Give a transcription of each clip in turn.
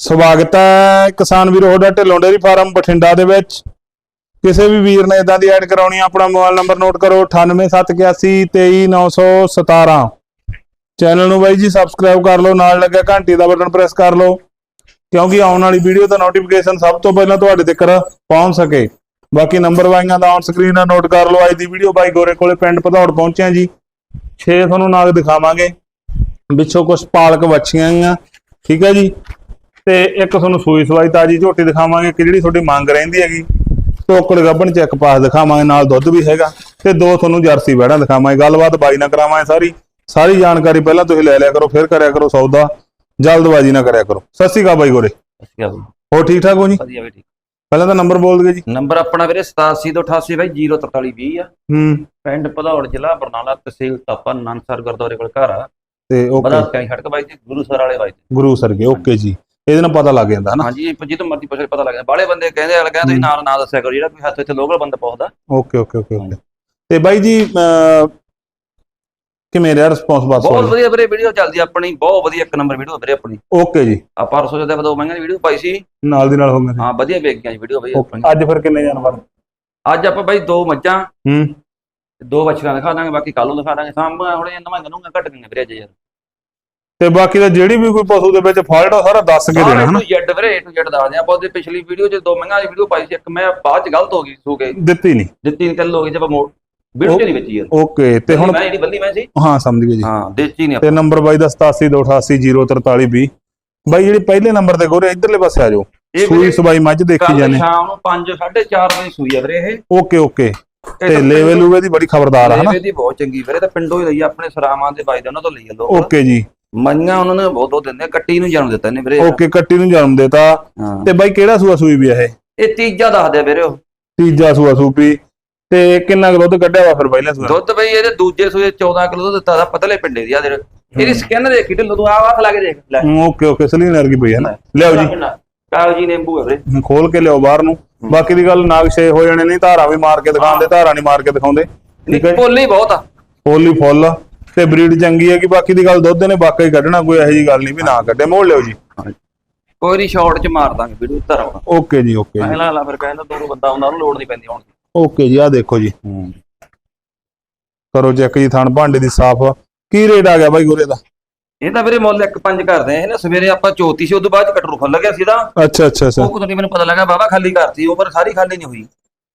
ਸਵਾਗਤ ਹੈ ਕਿਸਾਨ ਵੀਰੋ ਤੁਹਾਡਾ ਢਿੱਲੋਂ ਡੇਅਰੀ ਫਾਰਮ ਬਠਿੰਡਾ ਦੇ ਵਿੱਚ। ਕਿਸੇ ਵੀ ਵੀਰ ਨੇ ਇਦਾਂ ਦੀ ਐਡ ਕਰਾਉਣੀ ਆਪਣਾ ਮੋਬਾਈਲ ਨੰਬਰ ਨੋਟ ਕਰੋ 9871823917 ਚੈਨਲ ਨੂੰ ਬਾਈ ਜੀ ਸਬਸਕ੍ਰਾਈਬ ਕਰ ਲਓ, ਨਾਲ ਲੱਗਿਆ ਘੰਟੀ ਦਾ ਬਟਨ ਪ੍ਰੈਸ ਕਰ ਲਓ, ਕਿਉਂਕਿ ਆਉਣ ਵਾਲੀ ਵੀਡੀਓ ਦਾ ਨੋਟੀਫਿਕੇਸ਼ਨ ਸਭ ਤੋਂ ਪਹਿਲਾਂ ਤੁਹਾਡੇ ਤੱਕ ਪਹੁੰਚ ਸਕੇ। ਬਾਕੀ ਨੰਬਰ ਵਾਈਆਂ ਦਾ ਔਨ ਸਕਰੀਨ ਆ, ਨੋਟ ਕਰ ਲਓ ਅੱਜ ਦੀ ਵੀਡੀਓ। ਬਾਈ ਗੋਰੇ ਕੋਲੇ ਪਿੰਡ ਭਦੌੜ ਪਹੁੰਚਿਆ ਜੀ। 6 ਤੁਹਾਨੂੰ ਨਾਗ ਦਿਖਾਵਾਂਗੇ। ਵਿੱਚੋਂ ਕੁਝ ਪਾਲਕ ਵੱਛੀਆਂ ਆ ਠੀਕ ਹੈ ਜੀ। ਤੇ ਇੱਕ ਤੁਹਾਨੂੰ ਸੂਈ ਸਵਾਈ ਤਾਜੀ ਝੋਟੀ ਦਿਖਾਵਾਂਗੇ ਕਿ ਜਿਹੜੀ ਤੁਹਾਡੀ ਮੰਗ ਰਹਿੰਦੀ ਹੈਗੀ ਟੋਕੜ ਗੱਬਣ ਚੈੱਕ ਪਾਸ ਦਿਖਾਵਾਂਗੇ ਨਾਲ ਦੁੱਧ ਵੀ ਹੈਗਾ ਤੇ ਦੋ ਤੁਹਾਨੂੰ ਜਰਸੀ ਵਹਿੜਾਂ ਦਿਖਾਵਾਂਗੇ। ਗੱਲਬਾਤ ਬਾਈ ਨਾਲ ਕਰਾਵਾਂਗੇ ਸਾਰੀ। ਸਾਰੀ ਜਾਣਕਾਰੀ ਪਹਿਲਾਂ ਤੁਸੀਂ ਲੈ ਲਿਆ ਕਰੋ ਫਿਰ ਕਰਿਆ ਕਰੋ ਸੌਦਾ। ਜਲਦਬਾਜ਼ੀ ਨਾ ਕਰਿਆ ਕਰੋ। ਸਤਿ ਸ਼੍ਰੀ ਅਕਾਲ ਬਾਈ ਗੋਰੇ। ਹੋਰ ਠੀਕ ਠਾਕ ਹੋ ਜੀ? ਵਧੀਆ ਵੀ ਠੀਕ। ਪਹਿਲਾਂ ਤਾਂ ਨੰਬਰ ਬੋਲ ਦਿਓ ਜੀ। ਨੰਬਰ ਆਪਣਾ ਵੀਰੇ 87 ਤੋਂ 88 ਬਾਈ 04320 ਆ। ਹੂੰ। ਪਿੰਡ ਭਦੌੜ ਜ਼ਿਲ੍ਹਾ ਬਰਨਾਲਾ ਤਹਿਸੀਲ ਤਾਪਾ ਨਨਸਰ ਗੁਰਦੁਆਰੇ ਕੋਲ ਘਰ ਆ। ਤੇ ਓਕੇ। ਬੜਾ ਕਾਈ ਸੜਕ ਬਾਈ ਜੀ ਗੁਰੂ ਸਰ ਵਾਲੇ ਬਾਈ ਗੁਰੂ ਸਰਗੇ ਓਕੇ ਜੀ। ਇਹਦੇ ਨਾਲ ਪਤਾ ਲੱਗ ਜਾਂਦਾ ਹਨਾ? ਹਾਂਜੀ ਜਿੱਦੋਂ ਮਰਜ਼ੀ ਪੁੱਛ ਪਤਾ ਲੱਗ ਜਾਂਦਾ। ਬਾਲੇ ਬੰਦੇ ਕਹਿੰਦੇ ਆ ਕਹਿੰਦੇ ਤੁਸੀਂ ਨਾਲ ਨਾ ਦੱਸਿਆ ਕਰੋ ਜਿਹੜਾ ਕੋਈ ਹੱਥ ਇੱਥੇ ਲੋਕਲ ਬੰਦਾ ਪੁੱਛਦਾ। Okay okay okay okay. ਤੇ ਬਾਈ ਜੀ ਕਿਵੇਂ ਰਿਹਾ ਰਿਸਪੌਂਸ ਬਸ ਬਹੁਤ ਵਧੀਆ ਵੀਰੇ ਵੀਡੀਓ ਚੱਲਦੀ ਆਪਣੀ ਬਹੁਤ ਵਧੀਆ ਇੱਕ ਨੰਬਰ ਵੀਡੀਓ ਵੀਰੇ ਆਪਣੀ। ਓਕੇ ਜੀ। ਆ ਪਰਸੋਂ ਜਦੋਂ ਦੋ ਮਹੀਨਿਆਂ ਦੀ ਵੀਡੀਓ ਪਾਈ ਸੀ। ਨਾਲ ਦੀ ਨਾਲ ਹੋ ਗਏ ਹਾਂ ਵਧੀਆ ਵੇਖ ਗਿਆ ਜੀ ਵੀਡੀਓ ਬਾਈ ਅੱਜ ਫਿਰ ਕਿੰਨੇ ਜਾਨਵਰ ਅੱਜ ਆਪਾਂ ਬਾਈ ਦੋ ਮੱਝਾਂ। ਹੂੰ। ਦੋ ਬੱਚਿਆਂ ਦਿਖਾ ਦਾਂਗੇ ਬਾਕੀ ਕੱਲ ਨੂੰ ਦਿਖਾ ਦਾਂਗੇ। ਸਾਹਮਣੇ ਹੁਣੇ ਨਵਾਂ ਗਨੂੰਗਾ ਘਟ ਗਈਆਂ ਵੀਰੇ ਅੱਜ ਯਾਰ। ਤੇ ਬਾਕੀ ਦਾ ਜਿਹੜੀ ਵੀ ਕੋਈ ਪਸ਼ੂ ਦੇ ਵਿੱਚ ਫਾਲਟ ਆ ਸਾਰਾ ਦੱਸ ਕੇ ਦੇਣਾ ਹਨਾ? ਟੂ ਜੈਡ ਵੀਰੇ ਟੂ ਜੈਡ ਦੱਸਦੇ ਆਪਾਂ ਉਹਦੇ ਪਿਛਲੀ ਵੀਡੀਓ 'ਚ ਦੋ ਮਹੀਨਿਆਂ ਦੀ ਵੀਡੀਓ ਪਾਈ ਸੀ ਇੱਕ ਮੈਂ ਬਾਅਦ 'ਚ ਗਲਤ ਹੋ ਗਈ ਸੂ ਕੇ ਦਿੱਤੀ ਨਹੀਂ। ਦਿੱਤੀ ਨਹੀਂ ਕੱਲ ਹੋ ਗਈ ਜਦ ਮੋੜ ਵੀਡੀਓ 'ਚ ਨਹੀਂ ਵਿੱਚ ਯਾਰ। ਓਕੇ ਤੇ ਹੁਣ ਮੈਂ ਜਿਹੜੀ ਬੰਦੀ ਮੈਂ ਸੀ? ਹਾਂ ਸਮਝ ਗਏ ਜੀ। ਹਾਂ ਦੇਚੀ ਨਹੀਂ ਤੇ ਨੰਬਰ ਬਾਈ ਦਾ 8728804320 ਬਾਈ ਜਿਹੜੀ ਪਹਿਲੇ ਨੰਬਰ ਤੇ ਗੋਰੇ ਇਧਰਲੇ ਪਾਸੇ ਆ ਜਾਓ। ਸੂਈ ਸਬਾਈ ਮੱਝ ਦੇਖੀ ਜਾਂਦੇ ਸ਼ਾਮ ਨੂੰ 5 4:30 ਵਜੇ ਸੂਈ ਆ ਵੀਰੇ ਇਹ। Okay okay. ਤੇ ਲੈਵਲ ਲੂਵੇ ਦੀ ਬੜੀ ਖਬਰਦਾਰ ਆ ਹਨਾ? ਲੇਵੇ ਦੀ ਬਹੁਤ ਚੰਗੀ ਵੀਰੇ ਤਾਂ ਪਿੰਡੋਂ ਹੀ ਲਈ ਆਪਣੇ ਸਰਾਵਾਂ ਦੇ ਬਾਈ ਦੇ ਉਹਨਾਂ ਤੋਂ ਲਈ ਲੋਕ। ਓਕੇ ਜੀ। ਮੰਨੀਆਂ ਉਹਨਾਂ ਨੇ ਬਹੁਤ ਬਹੁਤ ਦਿੰਦੇ ਆ, ਕੱਟੀ ਨੂੰ ਜਨਮ ਦਿੱਤਾ ਨੇ ਵੀਰੇ। ਓਕੇ ਕੱਟੀ ਨੂੰ ਜਨਮ ਦੇਤਾ। ਹਾਂ। ਤੇ ਬਾਈ ਕਿਹੜਾ ਸੂਆ ਸੂਈ ਵੀ ਆ ਇਹ? ਇਹ ਤੀਜਾ ਦੱਸਦੇ ਆ ਵੀਰੇ ਉਹ। ਤੀਜਾ ਸੂਆ ਸੂਪੀ। ਤੇ ਕਿੰਨਾ ਕੁ ਦੁੱਧ ਕੱਢਿਆ ਵਾ ਫਿਰ ਪਹਿਲੇ ਸੂਆ? ਦੁੱਧ ਬਈ ਇਹਦੇ ਦੂਜੇ ਸੂਏ 14 ਕਿਲੋ ਦੁੱਧ ਦਿੱਤਾ ਦਾ ਪਤਲੇ ਪਿੰਡੇ ਦੀ ਆ ਦੇ ਇਹਦੀ ਸਕਿਨ ਦੇਖੀ ਢਿੱਲੋ ਤੂੰ ਆਹ ਹੱਥ ਲਾ ਕੇ ਦੇਖ ਲੈ। ਓਕੇ ਓਕੇ ਸਲੀਨ ਵਰਗੀ ਪਈ ਹੈ ਨਾ। ਲਿਆਓ ਜੀ। ਕਾਗਜੀ ਨਿੰਬੂ ਹੈ ਵੀਰੇ। ਖੋਲ ਕੇ ਲਿਆਓ ਬਾਹਰ ਨੂੰ। ਬਾਕੀ ਦੀ ਗੱਲ ਨਾਗਸ਼ੇ ਹੋ ਜਾਣੇ ਨਹੀਂ ਧਾਰਾ ਵੀ ਮਾਰ ਕੇ ਦਿਖਾਉਂਦੇ ਧਾਰਾ ਨਹੀਂ ਮਾਰ ਕੇ ਦਿਖਾਉਂਦੇ। ਠੀਕ ਹੈ ਜੀ? ਪੋਲੀ ਬਹੁਤ ਆ। ਹੋਲੀ ਫੁੱਲ। ਤੇ ਬਰੀਡ ਚੰਗੀ ਹੈ ਕਿ ਬਾਕੀ ਦੀ ਗੱਲ ਦੁੱਧ ਨੇ ਵਾਕਈ ਕੱਢਣਾ ਕੋਈ ਇਹੋ ਜੀ ਗੱਲ ਨਹੀਂ ਵੀ ਨਾ ਕੱਢੇ ਮੋੜ ਲਿਓ ਜੀ। ਕੋਈ ਨਹੀਂ ਸ਼ਾਰਟ ਚ ਮਾਰ ਦਾਂਗੇ ਵੀਡੀਓ ਉੱਤਰ ਆਉਣਾ। ਓਕੇ ਜੀ ਓਕੇ ਜੀ। ਪਹਿਲਾਂ ਲਾ ਫਿਰ ਕਹਿੰਦਾ ਦੂਰੋਂ ਬੰਦਾ ਆਉਂਦਾ ਉਹਨੂੰ ਲੋੜ ਨਹੀਂ ਪੈਂਦੀ ਦੀ। ਓਕੇ ਜੀ ਆ ਦੇਖੋ ਜੀ। ਕਰੋ ਚੈੱਕ ਜੀ ਥਣ ਭਾਂਡੇ ਦੀ ਸਾਫ਼। ਕੀ ਰੇਟ ਆ ਗਿਆ ਬਾਈ ਗੋਰੇ ਦਾ? ਇਹ ਤਾਂ ਵੀਰੇ ਮੁੱਲ ਇੱਕ ਪੰਜ ਕਰਦੇ ਆ ਇਹ ਨਾ ਸਵੇਰੇ ਆਪਾਂ ਚੋਤੀ ਸੀ ਉਦੋਂ ਬਾਅਦ ਕਟਰੂ ਖੁੱਲ ਗਿਆ ਸੀ ਦਾ ਅੱਛਾ ਅੱਛਾ ਅੱਛਾ। ਉਹ ਕੁਦਰਤੀ ਮੈਨੂੰ ਪਤਾ ਲੱਗਾ ਬਾਬਾ ਖਾਲੀ ਕਰਤੀ ਉਹ ਪਰ ਸਾਰੀ ਖਾਲੀ ਨਹੀਂ ਹੋਈ।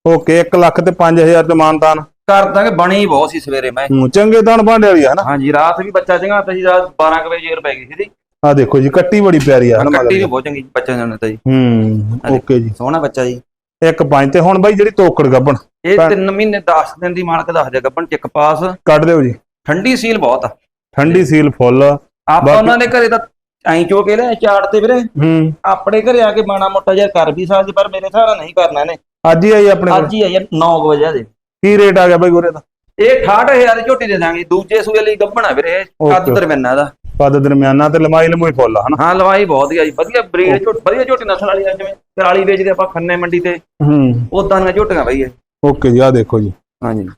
ਓਕੇ 1 ਲੱਖ ਤੇ 5000 ਤੇ ਮਾਨਤਾਨ। ਕਰ ਦਾਂਗੇ ਬਣੀ ਬਹੁਤ ਸੀ ਸਵੇਰੇ ਮੈਂ। ਹੂੰ, ਚੰਗੇ ਥਣ ਭਾਂਡੇ ਵਾਲੀ ਆ ਹਨਾ? ਹਾਂਜੀ ਰਾਤ ਵੀ ਬੱਚਾ ਚੰਗਾ ਤਾਂ ਜੀ ਰਾਤ 12 ਕੁ ਵਜੇ ਜੇਰ ਪੈ ਗਈ ਸੀ ਦੀ ਆ ਦੇਖੋ ਜੀ ਕੱਟੀ ਬੜੀ ਪਿਆਰੀ ਆ ਹਨਾ ਕੱਟੀ ਮਗਰ ਵੀ ਬਹੁਤ ਚੰਗੀ ਬੱਚਾ ਜਾਣੇ ਤਾਂ ਜੀ। ਹੂੰ ਓਕੇ ਜੀ। ਸੋਹਣਾ ਬੱਚਾ ਜੀ। ਇੱਕ ਪੰਜ ਤੇ ਹੁਣ ਬਾਈ ਜਿਹੜੀ ਤੋਕੜ ਗੱਬਣ। ਇਹ ਤਾਂ- 3 ਮਹੀਨੇ 10 ਦਿਨ ਦੀ ਮਾਲਕ ਦੱਸ ਦੇ ਗੱਬਣ ਚਿੱਕ ਪਾਸ। ਕੱਢ ਦਿਓ ਜੀ। ਠੰਡੀ ਸੀਲ ਬਹੁਤ ਆ। ਠੰਡੀ ਸੀਲ ਫੁੱਲ। ਆਪਾਂ ਬਾਕੀ- ਉਹਨਾਂ ਦੇ ਘਰੇ ਤਾਂ ਐਂ ਚੋ ਕੇ ਲੈ ਚਾੜ ਤੇ ਵੀਰੇ। ਹੂੰ। ਆਪਣੇ ਘਰੇ ਆ ਕੇ ਮਾਣਾ ਮੋਟਾ ਜਿਹਾ ਕਰ ਵੀ ਸਕਦੇ ਪਰ ਮੇਰੇ ਹਿਸਾਬ ਨਾਲ ਨਹੀਂ ਕਰਨਾ ਇਹਨੇ। ਅੱਜ ਹੀ ਆਈ ਆਪਣੇ ਕੋਲ। ਅੱਜ ਹੀ ਆ ਯਾਰ 9 ਵਜੇ ਦੇ ਕੀ ਰੇਟ ਆ ਗਿਆ ਬਾਈ ਗੋਰੇ ਦਾ? ਇਹ 68000 ਦੀ ਝੋਟੀ ਦੇ ਦਾਂਗੇ। ਦੂਜੇ ਸੂਏ ਲਈ ਗੱਭਣਾ ਵੀਰੇ ਕੱਦ. ਦਰਮਿਆਨਾ ਦਾ। ਪਦ ਦਰਮਿਆਨਾ ਤੇ ਲੰਮਾਈ ਲੰਮੂਈ ਫੁੱਲ ਹਨਾ? ਹਾਂ ਲਵਾਈ ਬਹੁਤ ਹੀ ਆ ਜੀ ਵਧੀਆ ਬਰੀਡ ਝੋਟੀ ਵਧੀਆ ਝੋਟੀ ਨਸਲ ਵਾਲੀ ਆ ਜਿਵੇਂ ਕਰਾਲੀ ਵੇਚਦੇ ਆਪਾਂ ਖੰਨੇ ਮੰਡੀ ਤੇ। ਹੂੰ। ਉਦਾਂ ਦੀਆਂ ਝੋਟੀਆਂ ਬਈ ਇਹ। ਓਕੇ ਜੀ ਆ ਦੇਖੋ ਜੀ। ਹਾਂਜੀ।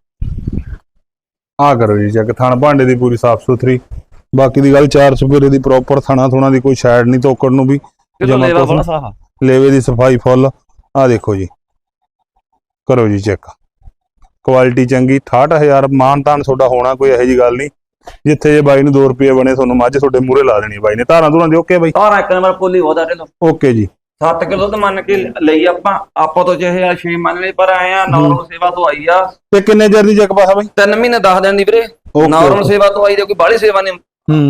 ਆ ਕਰੋ ਜੀ ਚੈੱਕ ਥਣ ਭਾਂਡੇ ਦੀ ਪੂਰੀ ਸਾਫ਼ ਸੁਥਰੀ। ਬਾਕੀ ਦੀ ਗੱਲ ਚਾਰ ਸੁਪੇਰੇ ਦੀ ਪ੍ਰੋਪਰ ਥਣਾ ਥੁਣਾ ਦੀ ਕੋਈ ਸ਼ੈਡ ਨਹੀਂ ਤੋਕੜ ਨੂੰ ਵੀ। ਕਿਦੋਂ ਜਮਾਂ ਲੇਵੇ ਦੀ ਸਫ਼ਾਈ ਫੁੱਲ। ਆ ਦੇਖੋ ਜੀ। ਕਰੋ ਜੀ ਚੈੱਕ ਕੁਆਲਿਟੀ ਚੰਗੀ 68000 ਮਾਨ ਤਾਨ ਤੁਹਾਡਾ ਹੋਣਾ ਕੋਈ ਇਹੋ ਜੀ ਗੱਲ ਨਹੀਂ। ਜਿੱਥੇ ਜੇ ਬਾਈ ਨੂੰ 2 ਰੁਪਏ ਬਣੇ ਤੁਹਾਨੂੰ ਮੱਝ ਤੁਹਾਡੇ ਮੂਹਰੇ ਲਾ ਦੇਣੀ ਬਾਈ ਨੇ। ਧਾਰਾਂ ਧੁਰਾਂ ਦੇ ਓਕੇ ਬਾਈ? ਸਾਰਾ ਇੱਕ ਨੰਬਰ ਪੋਲੀ ਬਹੁਤ ਆ ਢਿੱਲੋਂ ਓਕੇ ਜੀ। 7 ਕਿਲੋ ਦੁੱਧ ਮੰਨ ਕੇ ਲਈ ਆਪਾਂ। ਆਪਾਂ ਤੋਂ ਜਿਹੇ ਆ 6 ਮੰਨ ਲਈ ਪਰ ਆਏ ਆ ਨਾਰਮਲ ਸੇਵਾ ਤੋਂ ਆਈ ਆ। ਤੇ ਕਿੰਨੇ ਚਿਰ ਦੀ ਚੈੱਕ ਪਾਸਾ ਬਾਈ? 3 ਮਹੀਨੇ 10 ਦਿਨ ਦੀ ਵੀਰੇ ਨਾਰਮਲ. ਸੇਵਾ ਤੋਂ ਆਈ ਜੇ ਕੋਈ ਬਾਹਲੀ ਸੇਵਾ ਨਹੀਂ।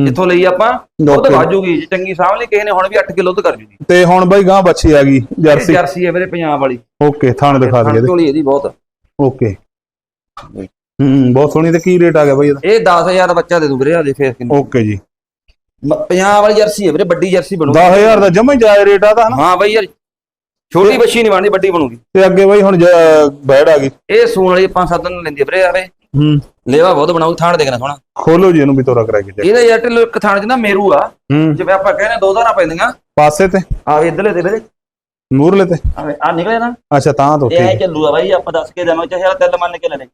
ਇੱਥੋਂ ਲਈ ਆਪਾਂ ਉਹ ਤਾਂ. ਵਾਜੂਗੀ ਜੇ ਚੰਗੀ ਸਾਂਭ ਲਈ ਕਿਸੇ ਨੇ ਹੁਣ ਵੀ 8 ਕਿਲੋ ਦੁੱਧ ਕਰ ਜੂਗੀ। ਤੇ ਹੁਣ ਬਾਈ ਗਾਂ ਬੱਚੀ ਆ ਗਈ ਜਰਸੀ। ਜਰਸੀ ਹੈ ਵੀਰੇ ਪੰਜਾਬ ਵਾਲੀ। ਓਕੇ ਥਾਣ ਦਿਖਾ ਦਈਏ ਝੋਲੀ ਇਹਦੀ ਬਹੁਤ। ਓਕੇ। ਹੂੰ ਬਹੁਤ ਸੋਹਣੀ ਤੇ ਕੀ ਰੇਟ ਆ ਗਿਆ ਬਾਈ ਇਹਦਾ? ਇਹ 10000 ਦਾ ਬੱਚਾ ਦੇ ਦੂ ਵੀਰੇ ਆ ਦੇ ਫੇਸ ਕਿੰਨੀ। ਓਕੇ ਜੀ। ਪੰਜਾਬ ਵਾਲੀ ਜਰਸੀ ਹੈ ਵੀਰੇ ਵੱਡੀ ਜਰਸੀ ਬਣੂਗੀ। 10000 ਦਾ ਜਮਾ ਹੀ ਜਾਇਜ਼ ਰੇਟ ਆ ਦਾ ਹਨਾ? ਹਾਂ ਬਈ ਯਾਰ ਛੋਟੀ ਬੱਚੀ ਨਹੀਂ ਬਣਦੀ ਵੱਡੀ ਬਣੂਗੀ। ਤੇ ਅੱਗੇ ਬਾਈ ਹੁਣ ਬੈੜ ਆ ਗਈ। ਇਹ ਸੂਣ ਵਾਲੀ 5-7 ਦਿਨ ਲੈਂਦੀ ਵੀਰੇ ਆਵੇ ਹੂੰ। ਲੇਵਾ ਬਹੁਤ ਬਣਾਉ ਥਾਣ ਦੇਖਣਾ ਸੋਹਣਾ। ਖੋਲੋ ਜੀ ਇਹਨੂੰ ਵੀ ਤੋਰਾ ਕਰਾ ਕੇ check। ਇਹਦਾ ਯਾਰ ਢਿੱਲੋਂ ਇੱਕ ਥਾਣ 'ਚ ਨਾ ਮੇਰੂ ਆ। ਜਿਵੇਂ ਆਪਾਂ ਕਹਿੰਦੇ ਦੋ ਧਾਰਾਂ ਪੈਂਦੀਆਂ। ਪਾਸੇ ਤੇ। ਆ ਇਧਰਲੇ ਤੇ ਵੀਰੇ। ਮੂਰਲੇ ਤੇ? ਆ ਨਿਕਲੇ ਨਾ। ਅੱਛਾ ਤਾਂ ਤੋਂ ਇਹ ਠੀਕ ਚੱਲੂਗਾ ਬਾਈ ਆਪਾਂ ਦੱਸ ਕੇ ਦੇਵਾਂਗੇ ਚਾਹੇ ਤਿੰਨ ਮੰਨ ਕੇ ਲੈਣੇ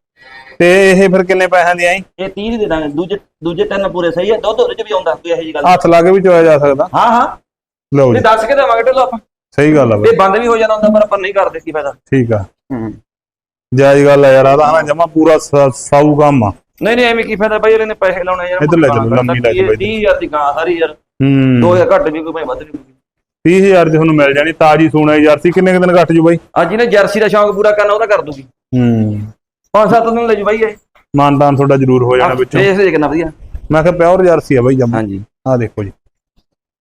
ਤੇ ਇਹ ਫਿਰ ਕਿੰਨੇ ਪੈਸਿਆਂ ਦੀ ਆਈ? ਇਹ 30 ਦੀ ਦੇ ਦਾਂਗੇ। ਦੂਜੇ ਦੂਜੇ ਤਿੰਨ ਪੂਰੇ ਸਹੀ ਹੈ ਦੁੱਧ ਉਹਦੇ 'ਚ ਵੀ ਆਉਂਦਾ ਕੋਈ ਇਹੋ ਜੀ ਗੱਲ ਹੱਥ ਲਾ ਕੇ ਵੀ ਚੋਇਆ ਜਾ ਸਕਦਾ। ਹਾਂ ਹਾਂ। ਲਓ ਜੀ। ਦੱਸ ਕੇ ਦੇਵਾਂਗੇ ਢਿੱਲੋਂ ਆਪਾਂ। ਸਹੀ ਗੱਲ ਆ ਬਾਈ। ਇਹ ਬੰਦ ਵੀ ਹੋ ਜਾਣਾ ਹੁੰਦਾ ਪਰ ਆਪਾਂ ਨਹੀਂ ਕਰਦੇ ਕੀ ਫਾਇਦਾ। ਠੀਕ ਆ। ਹੂੰ। ਜਾਇਜ਼ ਗੱਲ ਆ ਯਾਰ ਆ ਤਾਂ ਹਨਾ ਜਮਾ ਪੂਰਾ ਸ- ਸਾਊ ਕੰਮ ਆ। ਨਹੀਂ ਨਹੀਂ ਐਵੇਂ ਕੀ ਫਾਇਦਾ ਬਾਈ ਇਹਨੇ ਪੈਸੇ ਲਾਉਣੇ ਯਾਰ। ਇੱਧਰ ਲੈ ਚੱਲੋ, ਲੰਮੀ ਲੈ ਜਾਓ ਬਾਈ। 30000 ਦੀ ਗਾਂ ਸਾਰੀ ਯਾਰ। ਹੂੰ। 2000 ਘੱਟ ਵੀ ਕੋਈ ਭਾਵੇਂ ਵੱਧ ਨਹੀਂ 30000 ਦੀ ਤੁਹਾਨੂੰ ਮਿਲ ਜਾਣੀ ਤਾਜੀ ਸੂਣਾ ਜਰਸੀ। ਕਿੰਨੇ ਕੁ ਦਿਨ ਘੱਟ ਜੂ ਬਾਈ? ਅੱਜ ਇਹਨੇ ਜਰਸੀ ਦਾ ਸ਼ੌਂਕ ਪੂਰਾ ਕਰਨਾ ਉਹਦਾ ਕਰ ਦੂਗੀ। ਹੂੰ। ਪੰਜ ਸੱਤ ਦਿਨ ਲੈ ਜੂ ਬਾਈ ਇਹ। ਮਾਨਤਾਨ ਤੁਹਾਡਾ ਜ਼ਰੂਰ ਹੋ ਜਾਣਾ ਵਿੱਚੋਂ। ਫੇਸ ਦੇ ਕਿੰਨਾ ਵਧੀਆ। ਮੈਂ ਕਿਹਾ ਪਿਓਰ ਜਰਸੀ ਆ ਬਾਈ ਜਮਾ। ਹਾਂਜੀ। ਆ ਦੇਖੋ ਜੀ।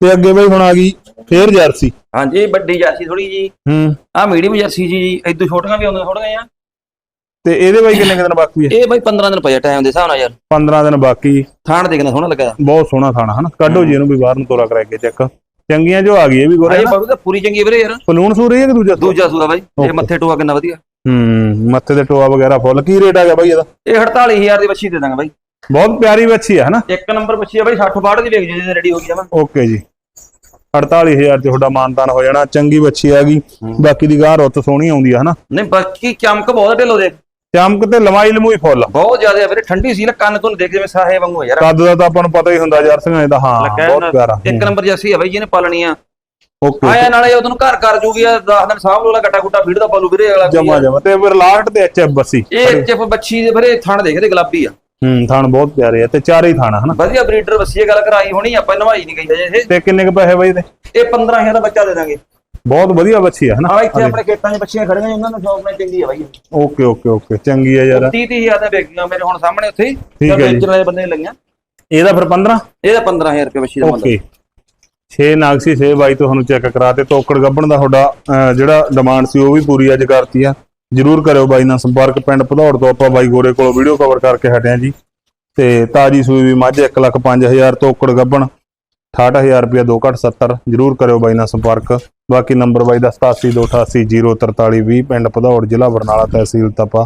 ਤੇ ਅੱਗੇ ਬਾਈ ਹੁਣ ਆ ਗਈ ਫੇਰ ਜਰਸੀ। ਹਾਂਜੀ ਵੱਡੀ ਜਰਸੀ ਥੋੜੀ ਜੀ। ਹੂੰ। ਆ ਮੀਡੀਅਮ ਜਰਸੀ ਜੀ ਇਦੋਂ ਛੋਟੀਆਂ ਵੀ ਆਉਂਦੀਆਂ ਥੋੜੀਆਂ ਆ ਤੇ ਇਹਦੇ ਬਾਈ ਕਿੰਨੇ ਦਿਨ ਬਾਕੀ ਹੈ ਇਹ ਬਾਈ 15 ਦਿਨ ਪਏ ਟਾਈਮ ਦੇ ਹਿਸਾਬ ਨਾਲ ਯਾਰ। 15 ਦਿਨ ਬਾਕੀ। ਥਾਣ ਦੇਖਣਾ ਸੋਹਣਾ ਲੱਗਾ ਬਹੁਤ ਸੋਹਣਾ ਖਾਣਾ ਹਨਾ? ਕੱਢੋ ਜੀ ਇਹਨੂੰ ਵੀ ਬਾਹਰ ਨੂੰ ਤੋਰਾ ਕਰਾ ਕੇ ਚੈੱਕ। ਚੰਗੀਆਂ ਜੋ ਆ ਗਈ ਇਹ ਵੀ ਗੋਰੇ। ਇਹ ਬਾਬੂ ਤਾਂ ਪੂਰੀ ਚੰਗੀ ਵੀਰੇ ਯਾਰ। ਪਲੂਣ ਸੂਰੀ ਹੈ ਕਿ ਦੂਜਾ? ਦੂਜਾ ਸੂਆ ਬਾਈ ਇਹ. ਮੱਥੇ ਟੋਆ ਕਿੰਨਾ ਵਧੀਆ। ਹੂੰ ਮੱਥੇ ਤੇ ਟੋਆ ਵਗੈਰਾ ਫੁੱਲ। ਕੀ ਰੇਟ ਆ ਗਿਆ ਬਾਈ ਇਹਦਾ? ਇਹ 48000 ਦੀ ਬੱਚੀ ਦੇ ਦਾਂਗਾ ਬਾਈ। ਬਹੁਤ ਪਿਆਰੀ ਬੱਚੀ ਹੈ ਹਨਾ? ਇੱਕ ਨੰਬਰ ਬੱਚੀ ਆ ਬਾਈ 60 62 ਦੀ ਵੇਖ ਜੇ ਜੇ ਰੈਡੀ ਹੋ ਗਈ ਜਾਵਾਂ ਓਕੇ ਜੀ। 48000 ਤੇ ਤੁਹਾਡਾ ਮਾਨਤਾਨ ਹੋ ਜਾਣਾ। ਚੰਗੀ ਬੱਚੀ ਆ ਗਈ। ਬਾਕੀ ਦੀ ਗਾਂ ਰੁੱਤ ਸੋਹਣੀ ਆਉਂਦੀ ਆ ਹਨਾ? ਨਹੀਂ ਬਾਕੀ ਚਮਕ ਬਹੁਤ ਢਿੱਲੋ ਦੇ। ਚਮਕ ਤੇ ਲਮਾਈ ਲਮੂਈ ਫੁੱਲ। ਬਹੁਤ ਜ਼ਿਆਦਾ ਵੀਰੇ ਠੰਡੀ ਸੀ ਨਾ ਕੰਨ ਤੋਂ ਦੇਖ ਜਿਵੇਂ ਸਾਹੇ ਵਾਂਗੂ ਯਾਰ। ਕੱਦ ਦਾ ਤਾਂ ਆਪਾਂ ਨੂੰ ਪਤਾ ਹੀ ਹੁੰਦਾ ਜਰਸੀਆਂ ਇਹਦਾ ਹਾਂ ਲੱਗਾ ਬਹੁਤ ਪਿਆਰਾ। ਇੱਕ ਨੰਬਰ ਜਰਸੀ ਆ ਬਾਈ ਜਿਹਨੇ ਪਾਲਣੀ ਆ। ਓਕੇ ਆਇਆ ਨਾਲੇ ਉਹਨੂੰ ਘਰ ਕਰ ਜੂਗੀ ਆ 10 ਦਿਨ ਸਾਂਭ ਲੋਲਾ ਗੱਟਾ ਗੁੱਟਾ ਫੀਡ ਦਾ ਪਾਲੂ ਵੀਰੇ ਅਗਲਾ ਕੋਈ ਜਮਾ ਜਮਾ ਤੇ ਫਿਰ ਲਾਸਟ ਤੇ ਐਚਐਫ ਬੱਸੀ। ਇਹ ਚਿਪ ਬੱਚੀ ਦੇ ਵੀਰੇ ਥਣ ਦੇਖਦੇ ਗੁਲਾਬੀ ਆ। ਹੂੰ ਥਾਣ ਬਹੁਤ ਪਿਆਰੇ ਆ ਤੇ ਚਾਰੇ ਹੀ ਥਾਣਾ ਹਨਾ? ਵਧੀਆ ਬਰੀਡਰ ਬੱਸੀ ਗੱਲ ਕਰਾਈ ਹੋਣੀ ਆਪਾਂ ਨਵਾਈ ਨਹੀਂ ਗਈ ਹਜੇ ਤੇ ਕਿੰਨੇ ਕ ਪੈਸੇ ਬਾਈ ਦੇ ਇਹ ਇਹ 15000 ਦਾ ਬੱਚਾ ਦੇ ਦਾਂਗੇ। ਬਹੁਤ ਵਧੀਆ ਬੱਚੀ ਆ ਹਨਾ? ਆ ਇੱਥੇ ਆਪਣੇ ਖੇਤਾਂ 'ਚ ਬੱਚੀਆਂ ਖੜੀਆਂ ਨੇ, ਉਹਨਾਂ ਨੂੰ ਸ਼ੌਕ ਨਾਲ ਚੰਗੀ ਆ ਬਾਈ। ਓਕੇ ਓਕੇ ਓਕੇ ਚੰਗੀ ਆ ਯਾਰ। 30 30000 ਦਾ ਵੇਚੀਆਂ ਮੇਰੇ ਹੁਣ ਸਾਹਮਣੇ ਉੱਥੇ ਹੀ। ਠੀਕ ਹੈ। ਵੇਚਣ ਵਾਲੇ ਬੰਦੇ ਲੱਗੀਆਂ। ਇਹਦਾ ਫਿਰ 15 ਇਹਦਾ 15000 ਰੁਪਏ ਬੱਚੀ ਦਾ ਮੁੱਲ। ਓਕੇ 6 ਨਾਗਸੀ 6 ਬਾਈ ਤੁਹਾਨੂੰ ਚੈੱਕ ਕਰਾ ਤੇ ਤੋਕੜ ਗੱਬਣ ਦਾ ਤੁਹਾਡਾ ਜਿਹੜਾ ਡਿਮਾਂਡ ਸੀ ਉਹ ਵੀ ਪੂਰੀ ਅੱਜ ਕਰਤੀ ਆ। ਜਰੂਰ ਕਰਿਓ ਬਾਈ ਨਾਲ ਸੰਪਰਕ ਪਿੰਡ ਭਦੌੜ ਤੋਂ ਆਪਾਂ ਬਾਈ ਗੋਰੇ ਕੋਲ ਵੀਡੀਓ ਕਵਰ ਕਰਕੇ ਹਟਿਆ ਜੀ। ਤੇ ਤਾਜੀ ਸੂਈ ਵੀ ਮੱਝ 1 ਲੱਖ 5000 ਤੋਕੜ ਗੱਬਣ 68000 ਰੁਪਏ 2 ਘੱਟ 70 ਜਰੂਰ ਕਰਿਓ ਬਾਈ ਨਾਲ ਸੰਪਰਕ। ਬਾਕੀ ਨੰਬਰ ਬਾਈ ਦਾ 8728804320 ਪਿੰਡ ਭਦੌੜ, ਜ਼ਿਲ੍ਹਾ ਬਰਨਾਲਾ ਤਹਿਸੀਲ ਤਪਾ।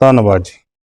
ਧੰਨਵਾਦ ਜੀ।